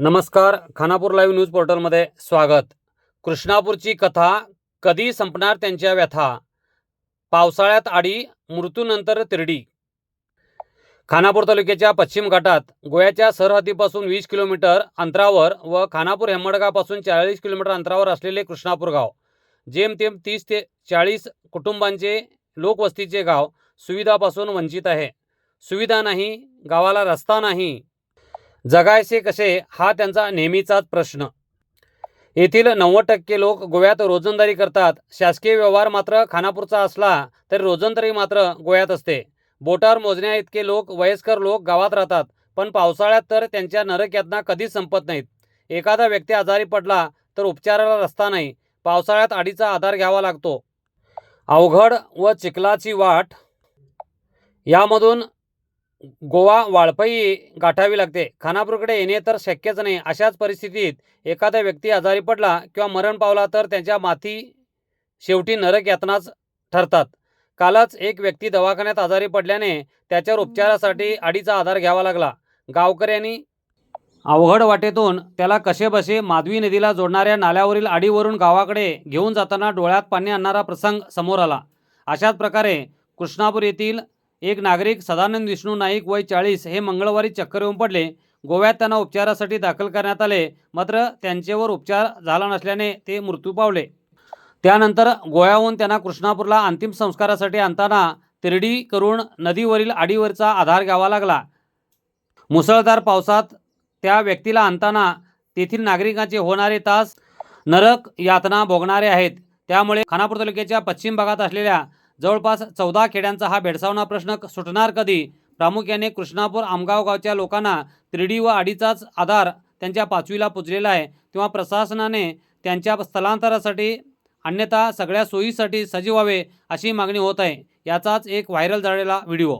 नमस्कार Khanapur live news पोर्टलमध्ये स्वागत. कृष्णापूरची कथा कधी संपणार त्यांच्या व्यथा? पावसाळ्यात आडी मृत्यूनंतर तिरडी. खानापूर तालुक्याच्या पश्चिम घाटात गोव्याच्या सरहद्दीपासून वीस किलोमीटर अंतरावर व खानापूर हेम्मडगावपासून चाळीस किलोमीटर अंतरावर असलेले कृष्णापूर गाव जेमतेम तीस ते चाळीस कुटुंबांचे लोकवस्तीचे गाव सुविधापासून वंचित आहे. सुविधा नाही गावाला रस्ता नाही जगायचे कसे? हा त्यांचा नेहमीचाच प्रश्न. येथील नव्वद टक्के लोक गोव्यात रोजंदारी करतात. शासकीय व्यवहार मात्र खानापूरचा असला तरी रोजंदारी मात्र गोव्यात असते. बोटावर मोजण्या इतके लोक वयस्कर लोक गावात राहतात. पण पावसाळ्यात तर त्यांच्या नरक यातना कधीच संपत नाहीत. एखादा व्यक्ती आजारी पडला तर उपचाराला रस्ता नाही. पावसाळ्यात आडीचा आधार घ्यावा लागतो. अवघड व चिखलाची वाट यामधून गोवा वाळपई गाठावी लागते. खानापूरकडे येणे तर शक्यच नाही. अशाच परिस्थितीत एखादा व्यक्ती आजारी पडला किंवा मरण पावला तर त्यांच्या माथी शेवटी नरक यातनाच ठरतात. कालच एक व्यक्ती दवाखान्यात आजारी पडल्याने त्याच्यावर उपचारासाठी आडीचा आधार घ्यावा लागला. गावकऱ्यांनी अवघड वाटेतून त्याला कसेबसे माधवी नदीला जोडणाऱ्या नाल्यावरील आडीवरून गावाकडे घेऊन जाताना डोळ्यात पाणी आणणारा प्रसंग समोर आला. अशाच प्रकारे कृष्णापूर येथील एक नागरिक सदानंद विष्णू नाईक वय चाळीस हे मंगळवारी चक्कर येऊन पडले. गोव्यात त्यांना उपचारासाठी दाखल करण्यात आले. मात्र त्यांच्यावर उपचार झाला नसल्याने ते मृत्यू पावले. त्यानंतर गोव्याहून त्यांना कृष्णापूरला अंतिम संस्कारासाठी आणताना तिरडी करून नदीवरील आडीवरचा आधार घ्यावा लागला. मुसळधार पावसात त्या व्यक्तीला आणताना तेथील नागरिकांचे होणारे तास नरक यातना भोगणारे आहेत. त्यामुळे खानापूर तालुक्याच्या पश्चिम भागात असलेल्या जवळपास चौदा खेड्यांचा हा भेडसावणा प्रश्न सुटणार कधी? प्रामुख्याने कृष्णापूर आमगाव गावच्या लोकांना त्रिडी व आडीचाच आधार त्यांच्या पाचवीला पुजलेला आहे. तेव्हा प्रशासनाने त्यांच्या स्थलांतरासाठी अन्यथा सगळ्या सोयीसाठी सजीव व्हावे अशी मागणी होत आहे. याचाच एक व्हायरल झालेला व्हिडिओ.